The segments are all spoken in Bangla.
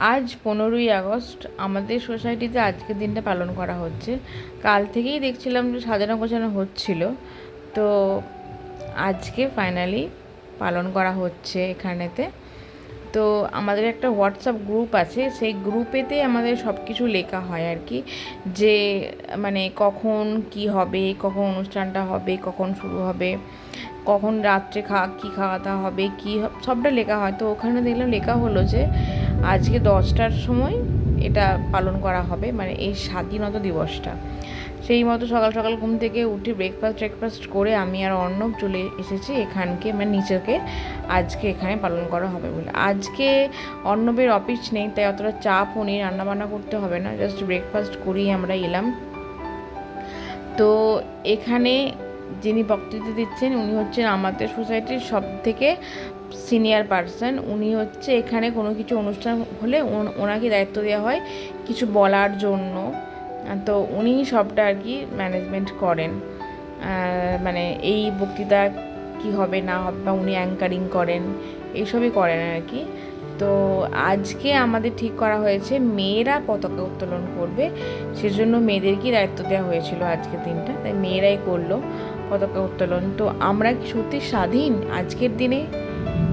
আজ পনেরোই আগস্ট আমাদের সোসাইটিতে আজকের দিনটা পালন করা হচ্ছে। কাল থেকেই দেখছিলাম যে সাজানো গোছানো হচ্ছিল। তো আজকে ফাইনালি পালন করা হচ্ছে এখানেতে। তো আমাদের একটা হোয়াটসঅ্যাপ গ্রুপ আছে, সেই গ্রুপেতে আমাদের সব কিছু লেখা হয় আর কি। যে মানে কখন কি হবে, কখন অনুষ্ঠানটা হবে, কখন শুরু হবে। কখন রাত্রে খাওয়া কী খাওয়াতে হবে, কী সবটা লেখা হয়। তো ওখানে দেখলাম লেখা হলো যে, আজকে দশটার সময় এটা পালন করা হবে মানে এই স্বাধীনতা দিবসটা। সেই মতো সকাল সকাল ঘুম থেকে উঠে ব্রেকফাস্ট ব্রেকফাস্ট করে আমি আর অর্ণব চলে এসেছি এখানকে মানে নিচেকে আজকে এখানে পালন করা হবে বলে। আজকে অর্ণবের অফিস নেই, তাই অতটা চাপ নেই, রান্নাবান্না করতে হবে না জাস্ট ব্রেকফাস্ট করেই আমরা এলাম। তো এখানে যিনি বক্তৃতা দিচ্ছেন, উনি হচ্ছেন আমাদের সোসাইটির সব থেকে সিনিয়র পার্সন। উনি হচ্ছে এখানে কোনো কিছু অনুষ্ঠান হলে ওনাকে দায়িত্ব দেওয়া হয় কিছু বলার জন্য। তো উনি সবটা আর কি ম্যানেজমেন্ট করেন। মানে এই বক্তৃতা কি হবে, না হবে, বা উনি অ্যাঙ্কারিং করেন, এইসবই করেন আর কি। তো আজকে আমাদের ঠিক করা হয়েছে, মেয়েরা পতাকা উত্তোলন করবে, সেজন্য মেয়েদেরকেই দায়িত্ব দেওয়া হয়েছিল আজকের দিনটা? তাই মেয়েরাই করল পতাকা উত্তোলন। তো আমরা কি সত্যি স্বাধীন? আজকের দিনে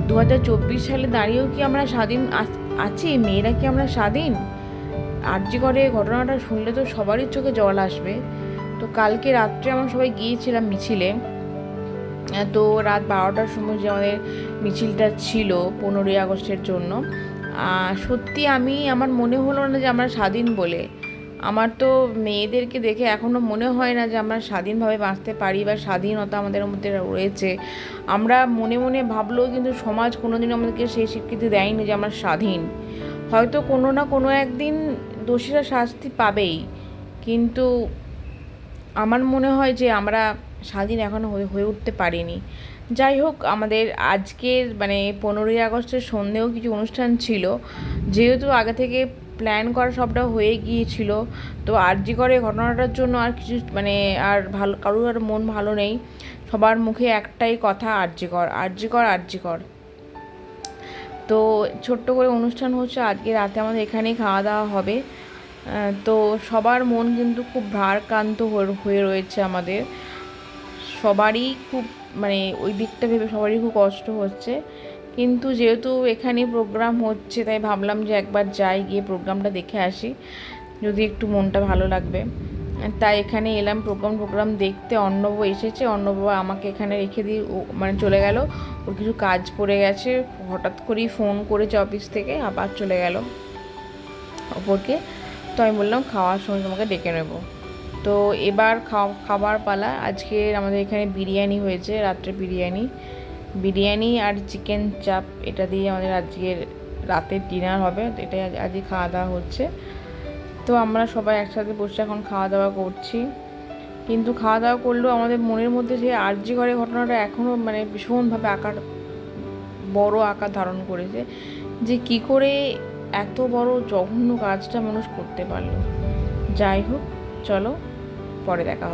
দু হাজার চব্বিশ সালে দাঁড়িয়েও কি আমরা স্বাধীন আছ- মেয়েরা কি আমরা স্বাধীন? আর আর্জি করে ঘটনাটা শুনলে তো সবারই চোখে জল আসবে। তো কালকে রাত্রে আমরা সবাই গিয়েছিলাম মিছিলে। তো রাত বারোটার সময় যে আমাদের মিছিলটা ছিল পনেরোই আগস্টের জন্য সত্যি আমি, আমার মনে হলো না যে আমরা স্বাধীন বলে। আমার তো মেয়েদেরকে দেখে এখনও মনে হয় না যে আমরা স্বাধীনভাবে বাঁচতে পারি বা স্বাধীনতা আমাদের মধ্যে রয়েছে। আমরা মনে মনে ভাবলেও কিন্তু সমাজ কোনোদিনও আমাদেরকে সেই স্বীকৃতি দেয়নি যে আমরা স্বাধীন। হয়তো কোনো না কোনো একদিন দোষীরা শাস্তি পাবেই। কিন্তু আমার মনে হয় যে আমরা স্বাধীন এখনও হয়ে উঠতে পারিনি। যাই হোক, আমাদের আজকের মানে পনেরোই আগস্টের সন্ধেও কিছু অনুষ্ঠান ছিল। যেহেতু আগে থেকে প্ল্যান করা সবটা হয়ে গিয়েছিল, তো আরজি করে ঘটনাটার জন্য আর কিছু মানে আর ভালো, কারোর আর মন ভালো নেই। সবার মুখে একটাই কথা আরজি কর আরজি কর আরজি কর। তো ছোট্ট করে অনুষ্ঠান হচ্ছে, আজকে রাতে আমাদের এখানেই খাওয়া দাওয়া হবে। তো সবার মন কিন্তু খুব ভারাক্রান্ত হয়ে রয়েছে আমাদের। সবারই খুব মানে ওই দিকটা ভেবে সবারই খুব কষ্ট হচ্ছে। কিন্তু যেহেতু এখানে প্রোগ্রাম হচ্ছে, তাই ভাবলাম যে একবার যাই, গিয়ে প্রোগ্রামটা দেখে আসি। যদি একটু মনটা ভালো লাগবে। তাই এখানে এলাম প্রোগ্রাম প্রোগ্রাম দেখতে। অর্ণব এসেছে। অর্ণব আমাকে এখানে রেখে দিয়ে মানে চলে গেল। ওর কিছু কাজ পড়ে গেছে। হঠাৎ করেই ফোন করেছে অফিস থেকে, আবার চলে গেল। ওপরকে তো আমি বললাম, খাওয়ার সময় তোমাকে ডেকে নেব। তো এবার খাবার পালা। আজকে আমাদের এখানে বিরিয়ানি হয়েছে, রাত্রে বিরিয়ানি। বিরিয়ানি আর চিকেন চাপ, এটা দিয়ে আমাদের আজকের রাতের ডিনার হবে। এটাই আজ- আজকে খাওয়া দাওয়া হচ্ছে। তো আমরা সবাই একসাথে বসে এখন খাওয়া দাওয়া করছি। কিন্তু খাওয়া দাওয়া করলেও আমাদের মনের মধ্যে সেই আর্জি ঘরের ঘটনাটা এখনও মানে ভীষণভাবে আকার, বড় আকার ধারণ করেছে যে কি করে এত বড় জঘন্য কাজটা মানুষ করতে পারল। যাই হোক, চলো। পরে দেখা